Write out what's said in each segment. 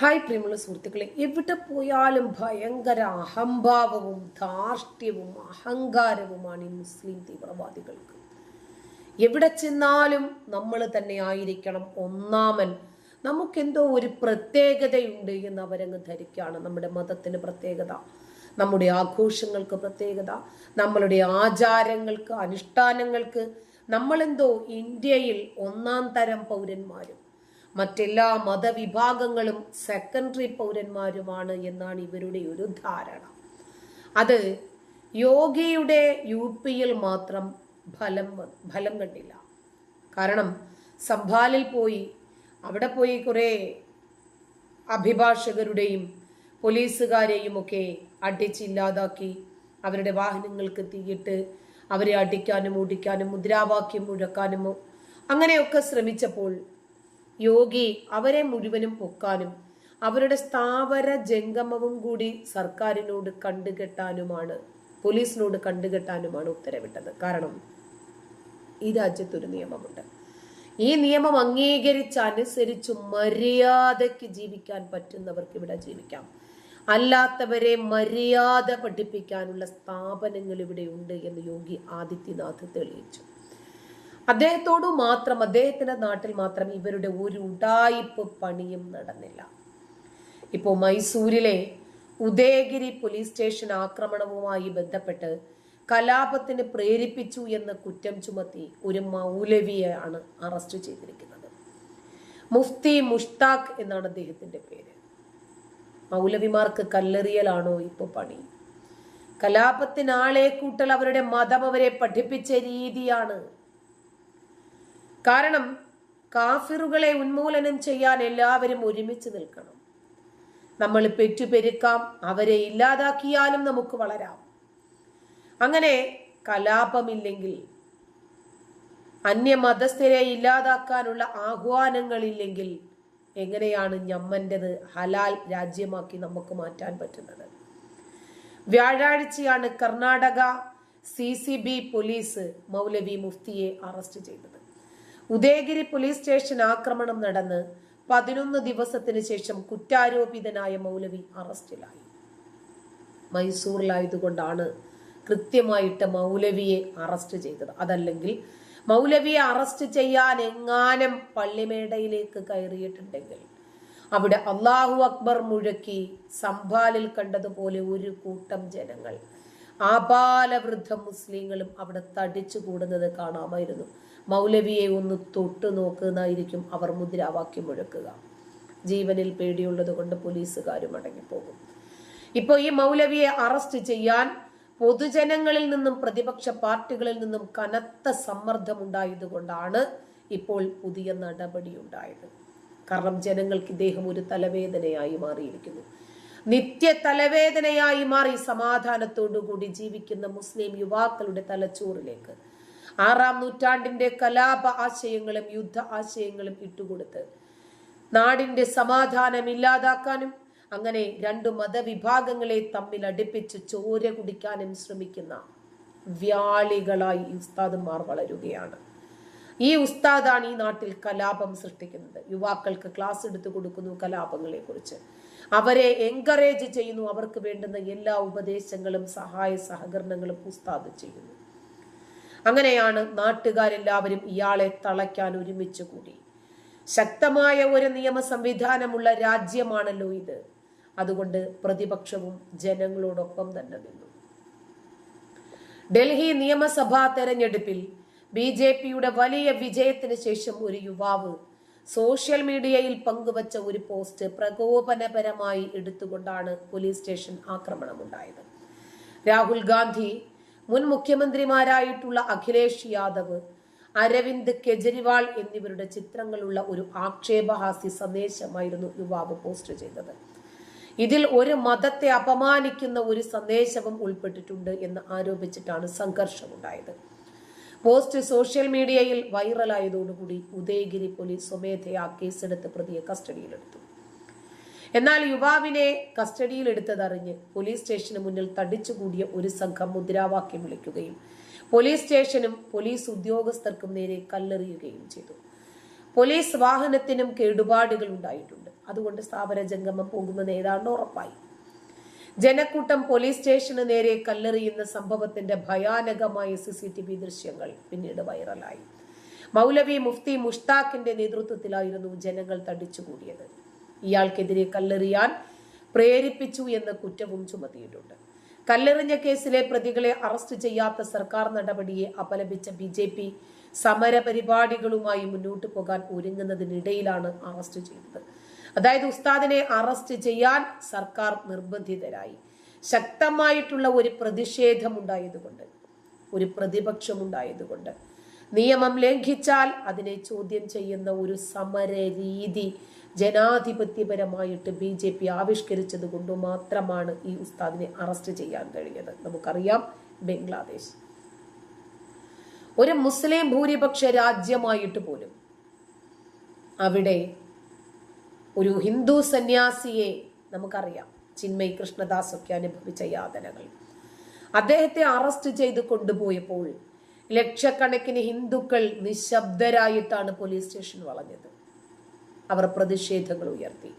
Hi പ്രിയമുള്ള സുഹൃത്തുക്കളെ. എവിടെ പോയാലും ഭയങ്കര അഹംഭാവവും ധാർഷ്ട്യവും അഹങ്കാരവുമാണ് ഈ മുസ്ലിം തീവ്രവാദികൾക്ക്. എവിടെ ചെന്നാലും നമ്മൾ തന്നെ ആയിരിക്കണം ഒന്നാമൻ. നമുക്കെന്തോ ഒരു പ്രത്യേകതയുണ്ട് എന്ന് അവരങ്ങ് ധരിക്കുകയാണ് നമ്മുടെ മതത്തിന് പ്രത്യേകത നമ്മുടെ ആഘോഷങ്ങൾക്ക് പ്രത്യേകത നമ്മളുടെ ആചാരങ്ങൾക്ക് അനുഷ്ഠാനങ്ങൾക്ക് നമ്മളെന്തോ ഇന്ത്യയിൽ ഒന്നാം തരം പൗരന്മാരും മറ്റെല്ലാ മതവിഭാഗങ്ങളും സെക്കൻഡറി പൗരന്മാരുമാണ് എന്നാണ് ഇവരുടെ ഒരു ധാരണ. അത് യോഗയുടെ യു പിയിൽ മാത്രം ഫലം ഫലം കണ്ടില്ല. കാരണം സംഭാലിൽ പോയി അവിടെ പോയി കുറേ അഭിഭാഷകരുടെയും പോലീസുകാരെയും ഒക്കെ അടിച്ചില്ലാതാക്കി അവരുടെ വാഹനങ്ങൾക്ക് തീയിട്ട് അവരെ അടിക്കാനും ഓടിക്കാനും മുദ്രാവാക്യം മുഴക്കാനും അങ്ങനെയൊക്കെ ശ്രമിച്ചപ്പോൾ യോഗി അവരെ മുഴുവനും പൊക്കാനും അവരുടെ സ്ഥാവര ജംഗമവും കൂടി സർക്കാരിനോട് കണ്ടുകെട്ടാനുമാണ് പോലീസിനോട് കണ്ടുകെട്ടാനുമാണ് ഉത്തരവിട്ടത്. കാരണം ഈ രാജ്യത്തൊരു നിയമമുണ്ട്. ഈ നിയമം അംഗീകരിച്ച് അനുസരിച്ച് മര്യാദയ്ക്ക് ജീവിക്കാൻ പറ്റുന്നവർക്ക് ഇവിടെ ജീവിക്കാം. അല്ലാത്തവരെ മര്യാദ പഠിപ്പിക്കാനുള്ള സ്ഥാപനങ്ങൾ ഇവിടെ ഉണ്ട് എന്ന് യോഗി ആദിത്യനാഥ് തെളിയിച്ചു. അദ്ദേഹത്തോട് മാത്രം അദ്ദേഹത്തിന്റെ നാട്ടിൽ മാത്രം ഇവരുടെ ഒരു ഉടായിപ്പ് പണിയും നടന്നില്ല. ഇപ്പോൾ മൈസൂരിലെ ഉദയഗിരി പോലീസ് സ്റ്റേഷൻ ആക്രമണവുമായി ബന്ധപ്പെട്ട് കലാപത്തിന് പ്രേരിപ്പിച്ചു എന്ന കുറ്റം ചുമത്തി ഒരു മൗലവിയാണ് അറസ്റ്റ് ചെയ്തിരിക്കുന്നത്. മുഫ്തി മുഷ്താഖ് എന്നാണ് അദ്ദേഹത്തിന്റെ പേര്. മൗലവിമാർക്ക് കല്ലെറിയലാണോ ഇപ്പൊ പണി? കലാപത്തിനാളെ കൂട്ടൽ അവരുടെ മതം അവരെ പഠിപ്പിച്ച രീതിയാണ് കാരണം കാഫിറുകളെ ഉന്മൂലനം ചെയ്യാൻ എല്ലാവരും ഒരുമിച്ച് നിൽക്കണം. നമ്മൾ പെറ്റുപെരുക്കാം അവരെ ഇല്ലാതാക്കിയാലും നമുക്ക് വളരാം. അങ്ങനെ കലാപമില്ലെങ്കിൽ അന്യമതസ്ഥരെ ഇല്ലാതാക്കാനുള്ള ആഹ്വാനങ്ങളില്ലെങ്കിൽ എങ്ങനെയാണ് ഞമ്മന്റെത് ഹലാൽ രാജ്യമാക്കി നമുക്ക് മാറ്റാൻ പറ്റുന്നത്? വ്യാഴാഴ്ചയാണ് Karnataka C C B police മൗലവി മുഫ്തിയെ അറസ്റ്റ് ചെയ്തത്. ഉദയഗിരി പോലീസ് സ്റ്റേഷൻ ആക്രമണം നടന്ന് പതിനൊന്ന് ദിവസത്തിന് ശേഷം കുറ്റാരോപിതനായ മൗലവി അറസ്റ്റിലായി. മൈസൂറിലായതുകൊണ്ടാണ് കൃത്യമായിട്ട് മൗലവിയെ അറസ്റ്റ് ചെയ്തത്. അതല്ലെങ്കിൽ മൗലവിയെ അറസ്റ്റ് ചെയ്യാൻ എങ്ങാനും പള്ളിമേടയിലേക്ക് കയറിയിട്ടുണ്ടെങ്കിൽ അവിടെ അള്ളാഹു അക്ബർ മുഴക്കി സംഭാലിൽ കണ്ടതുപോലെ ഒരു കൂട്ടം ജനങ്ങൾ ആപാലവൃദ്ധ മുസ്ലിങ്ങളും അവിടെ തടിച്ചു കൂടുന്നത് കാണാമായിരുന്നു. മൗലവിയെ ഒന്ന് തൊട്ടു നോക്കുന്നതായിരിക്കും അവർ മുദ്രാവാക്യം മുഴക്കുക. ജീവനിൽ പേടിയുള്ളത് കൊണ്ട് പോലീസുകാരും അടങ്ങിപ്പോകും. ഇപ്പോൾ ഈ മൗലവിയെ അറസ്റ്റ് ചെയ്യാൻ പൊതുജനങ്ങളിൽ നിന്നും പ്രതിപക്ഷ പാർട്ടികളിൽ നിന്നും കനത്ത സമ്മർദ്ദമുണ്ടായതുകൊണ്ടാണ് ഇപ്പോൾ പുതിയ നടപടി ഉണ്ടായത്. കാരണം ജനങ്ങൾക്ക് ഇദ്ദേഹം ഒരു തലവേദനയായി മാറിയിരിക്കുന്നു. നിത്യ തലവേദനയായി മാറി സമാധാനത്തോടുകൂടി ജീവിക്കുന്ന മുസ്ലിം യുവാക്കളുടെ തലച്ചോറിലേക്ക്. ആറാം നൂറ്റാണ്ടിന്റെ കലാപ ആശയങ്ങളും യുദ്ധ ആശയങ്ങളും ഇട്ടുകൊടുത്ത് നാടിന്റെ സമാധാനം ഇല്ലാതാക്കാനും അങ്ങനെ രണ്ടു മതവിഭാഗങ്ങളെ തമ്മിൽ അടുപ്പിച്ച് ചോര കുടിക്കാനും ശ്രമിക്കുന്ന വ്യാളികളായി ഉസ്താദുമാർ വളരുകയാണ്. ഈ ഉസ്താദാണ് ഈ നാട്ടിൽ കലാപം സൃഷ്ടിക്കുന്നത്. യുവാക്കൾക്ക് ക്ലാസ് എടുത്തു കൊടുക്കുന്നു കലാപങ്ങളെ കുറിച്ച് അവരെ എൻകറേജ് ചെയ്യുന്നു. അവർക്ക് വേണ്ടുന്ന എല്ലാ ഉപദേശങ്ങളും സഹായ സഹകരണങ്ങളും ഉസ്താദ് ചെയ്യുന്നു. അങ്ങനെയാണ് നാട്ടുകാരെല്ലാവരും ഇയാളെ തളയ്ക്കാൻ ഒരുമിച്ച് കൂടി. ശക്തമായ ഒരു നിയമ സംവിധാനമുള്ള രാജ്യമാണല്ലോ ഇത്. അതുകൊണ്ട് പ്രതിപക്ഷവും ജനങ്ങളോടൊപ്പം തന്നെ നിന്നു. ഡൽഹി നിയമസഭാ തെരഞ്ഞെടുപ്പിൽ ബി ജെ പിയുടെ വലിയ വിജയത്തിന് ശേഷം ഒരു യുവാവ് സോഷ്യൽ മീഡിയയിൽ പങ്കുവച്ച ഒരു പോസ്റ്റ് പ്രകോപനപരമായി എടുത്തുകൊണ്ടാണ് പോലീസ് സ്റ്റേഷൻ ആക്രമണമുണ്ടായത്. രാഹുൽ ഗാന്ധി മുൻ മുഖ്യമന്ത്രിമാരായിട്ടുള്ള അഖിലേഷ് യാദവ് അരവിന്ദ് കെജ്രിവാൾ എന്നിവരുടെ ചിത്രങ്ങളുള്ള ഒരു ആക്ഷേപഹാസ്യ സന്ദേശമായിരുന്നു യുവാവ് പോസ്റ്റ് ചെയ്തത്. ഇതിൽ ഒരു മതത്തെ അപമാനിക്കുന്ന ഒരു സന്ദേശവും ഉൾപ്പെട്ടിട്ടുണ്ട് എന്ന് ആരോപിച്ചിട്ടാണ് സംഘർഷമുണ്ടായത്. പോസ്റ്റ് സോഷ്യൽ മീഡിയയിൽ വൈറലായതോടുകൂടി ഉദയഗിരി പോലീസ് സ്വമേധയാ കേസെടുത്ത് പ്രതിയെ കസ്റ്റഡിയിലെടുത്തു. എന്നാൽ യുവാവിനെ കസ്റ്റഡിയിലെടുത്തതറിഞ്ഞ് പോലീസ് സ്റ്റേഷന് മുന്നിൽ തടിച്ചുകൂടിയ ഒരു സംഘം മുദ്രാവാക്യം വിളിക്കുകയും പോലീസ് സ്റ്റേഷനും പോലീസ് ഉദ്യോഗസ്ഥർക്കും നേരെ കല്ലെറിയുകയും ചെയ്തു. പോലീസ് വാഹനത്തിനും കേടുപാടുകൾ ഉണ്ടായിട്ടുണ്ട്. അതുകൊണ്ട് സ്ഥാപന ജംഗമം പോകുന്നത് ഏതാണ്ട് ഉറപ്പായി. ജനക്കൂട്ടം പോലീസ് സ്റ്റേഷന് നേരെ കല്ലെറിയുന്ന സംഭവത്തിന്റെ ഭയാനകമായ സി സി ടി വി ദൃശ്യങ്ങൾ പിന്നീട് വൈറലായി. മൗലവി മുഫ്തി മുഷ്താഖിന്റെ നേതൃത്വത്തിലായിരുന്നു ജനങ്ങൾ തടിച്ചുകൂടിയത്. ഇയാൾക്കെതിരെ കല്ലെറിയാൻ പ്രേരിപ്പിച്ചു എന്ന കുറ്റവും ചുമത്തിയിട്ടുണ്ട്. കല്ലെറിഞ്ഞ കേസിലെ പ്രതികളെ അറസ്റ്റ് ചെയ്യാത്ത സർക്കാർ നടപടിയെ അപലപിച്ച ബി ജെ പി സമര പരിപാടികളുമായി മുന്നോട്ട് പോകാൻ ഒരുങ്ങുന്നതിനിടയിലാണ് അറസ്റ്റ് ചെയ്തത്. അതായത് ഉസ്താദിനെ അറസ്റ്റ് ചെയ്യാൻ സർക്കാർ നിർബന്ധിതരായി. ശക്തമായിട്ടുള്ള ഒരു പ്രതിഷേധം പ്രതിഷേധമുണ്ടായതുകൊണ്ട് ഒരു പ്രതിപക്ഷമുണ്ടായതുകൊണ്ട്. നിയമം ലംഘിച്ചാൽ അതിനെ ചോദ്യം ചെയ്യുന്ന ഒരു സമര രീതി ജനാധിപത്യപരമായിട്ട് ബി ജെ പി ആവിഷ്കരിച്ചത് കൊണ്ട് മാത്രമാണ് ഈ ഉസ്താദിനെ അറസ്റ്റ് ചെയ്യാൻ കഴിഞ്ഞത്. നമുക്കറിയാം ബംഗ്ലാദേശ്. ഒരു മുസ്ലിം ഭൂരിപക്ഷ രാജ്യമായിട്ട് പോലും അവിടെ ഒരു ഹിന്ദു സന്യാസിയെ നമുക്കറിയാം. ചിന്മയ് കൃഷ്ണദാസ് ഒക്കെ അനുഭവിച്ച യാതനകൾ. അദ്ദേഹത്തെ അറസ്റ്റ് ചെയ്ത് കൊണ്ടുപോയപ്പോൾ ലക്ഷക്കണക്കിന് ഹിന്ദുക്കൾ നിശബ്ദരായിട്ടാണ് പോലീസ് സ്റ്റേഷൻ വളഞ്ഞത്. അവർ പ്രതിഷേധങ്ങൾ ഉയർത്തി.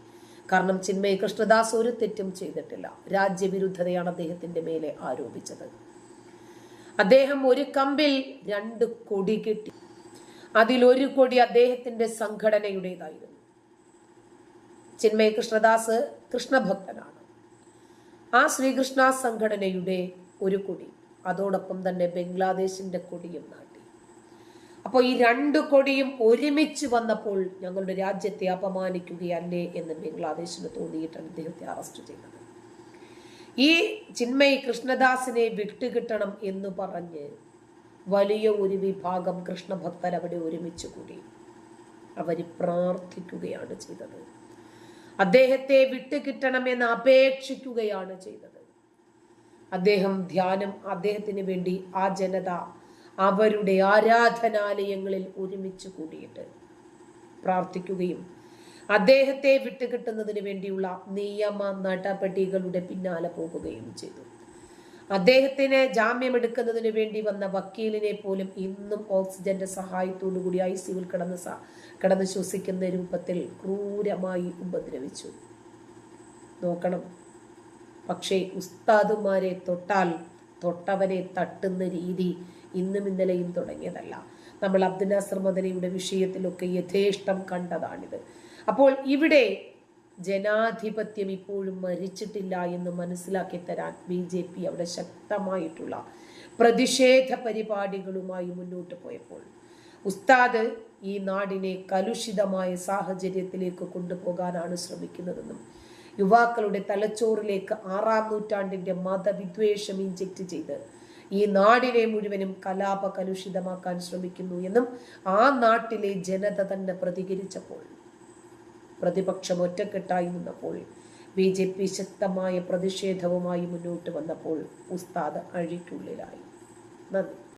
കാരണം ചിന്മയ് കൃഷ്ണദാസ് ഒരു തെറ്റും ചെയ്തിട്ടില്ല. രാജ്യവിരുദ്ധതയാണ് അദ്ദേഹത്തിന്റെ മേലെ ആരോപിച്ചത്. അദ്ദേഹം ഒരു കമ്പിൽ രണ്ട് കൊടി കിട്ടി. അതിലൊരു കൊടി അദ്ദേഹത്തിന്റെ സംഘടനയുടേതായിരുന്നു. ചിന്മയ് കൃഷ്ണദാസ് കൃഷ്ണഭക്തനാണ്. ആ ശ്രീകൃഷ്ണ സംഘടനയുടെ ഒരു കൊടി അതോടൊപ്പം തന്നെ ബംഗ്ലാദേശിന്റെ കൊടിയും നാട്ടി. അപ്പോൾ ഈ രണ്ട് കൊടിയും ഒരുമിച്ച് വന്നപ്പോൾ ഞങ്ങളുടെ രാജ്യത്തെ അപമാനിക്കുകയല്ലേ എന്ന് ബംഗ്ലാദേശിന് തോന്നിയിട്ടാണ് അദ്ദേഹത്തെ അറസ്റ്റ് ചെയ്തത്. ഈ ചിന്മയ് കൃഷ്ണദാസിനെ വിട്ടുകിട്ടണം എന്ന് പറഞ്ഞ് വലിയ ഒരു വിഭാഗം കൃഷ്ണഭക്തർ അവിടെ ഒരുമിച്ച് കൂടി അവർ പ്രാർത്ഥിക്കുകയാണ് ചെയ്തത്. അദ്ദേഹത്തെ വിട്ടുകിട്ടണമെന്ന് അപേക്ഷിക്കുകയാണ് ചെയ്തത്. അദ്ദേഹം ധ്യാനം അദ്ദേഹത്തിന് വേണ്ടി ആ ജനത അവരുടെ ആരാധനാലയങ്ങളിൽ ഒരുമിച്ച് കൂടിയിട്ട് പ്രാർത്ഥിക്കുകയും അദ്ദേഹത്തെ വിട്ടുകിട്ടുന്നതിന് വേണ്ടിയുള്ള നിയമ നടപടികളുടെ പിന്നാലെ പോകുകയും ചെയ്തു. അദ്ദേഹത്തിന് ജാമ്യമെടുക്കുന്നതിന് വേണ്ടി വന്ന വക്കീലിനെ പോലും ഇന്നും ഓക്സിജന്റെ സഹായത്തോടു കൂടി ഐ സിയിൽ കിടന്ന് കിടന്ന് ശ്വസിക്കുന്ന രൂപത്തിൽ ക്രൂരമായി ഉപദ്രവിച്ചു. നോക്കണം. പക്ഷേ ഉസ്താദുമാരെ തൊട്ടാൽ തൊട്ടവനെ തട്ടുന്ന രീതി ഇന്നും ഇന്നലെയും തുടങ്ങിയതല്ല. നമ്മൾ അബ്ദുൽ നാസർ മദനയുടെ വിഷയത്തിലൊക്കെ യഥേഷ്ടം കണ്ടതാണിത്. അപ്പോൾ ഇവിടെ ജനാധിപത്യം ഇപ്പോഴും മരിച്ചിട്ടില്ല എന്ന് മനസ്സിലാക്കി തരാൻ ബി ജെ പി അവിടെ ശക്തമായിട്ടുള്ള പ്രതിഷേധ പരിപാടികളുമായി മുന്നോട്ട് പോയപ്പോൾ ഉസ്താദ് ഈ നാടിനെ കലുഷിതമായ സാഹചര്യത്തിലേക്ക് കൊണ്ടുപോകാനാണ് ശ്രമിക്കുന്നതെന്നും യുവാക്കളുടെ തലച്ചോറിലേക്ക് ആറാം നൂറ്റാണ്ടിന്റെ മതവിദ്വേഷം ഇഞ്ചക്ട് ചെയ്ത് ഈ നാടിനെ മുഴുവനും കലാപ കലുഷിതമാക്കാൻ ശ്രമിക്കുന്നു എന്നും ആ നാട്ടിലെ ജനത തന്നെ പ്രതികരിച്ചപ്പോൾ പ്രതിപക്ഷം ഒറ്റക്കെട്ടായി നിന്നപ്പോൾ ബി ജെ പി ശക്തമായ പ്രതിഷേധവുമായി മുന്നോട്ട് വന്നപ്പോൾ ഉസ്താദ് അഴിക്കുള്ളിലായി. നന്ദി.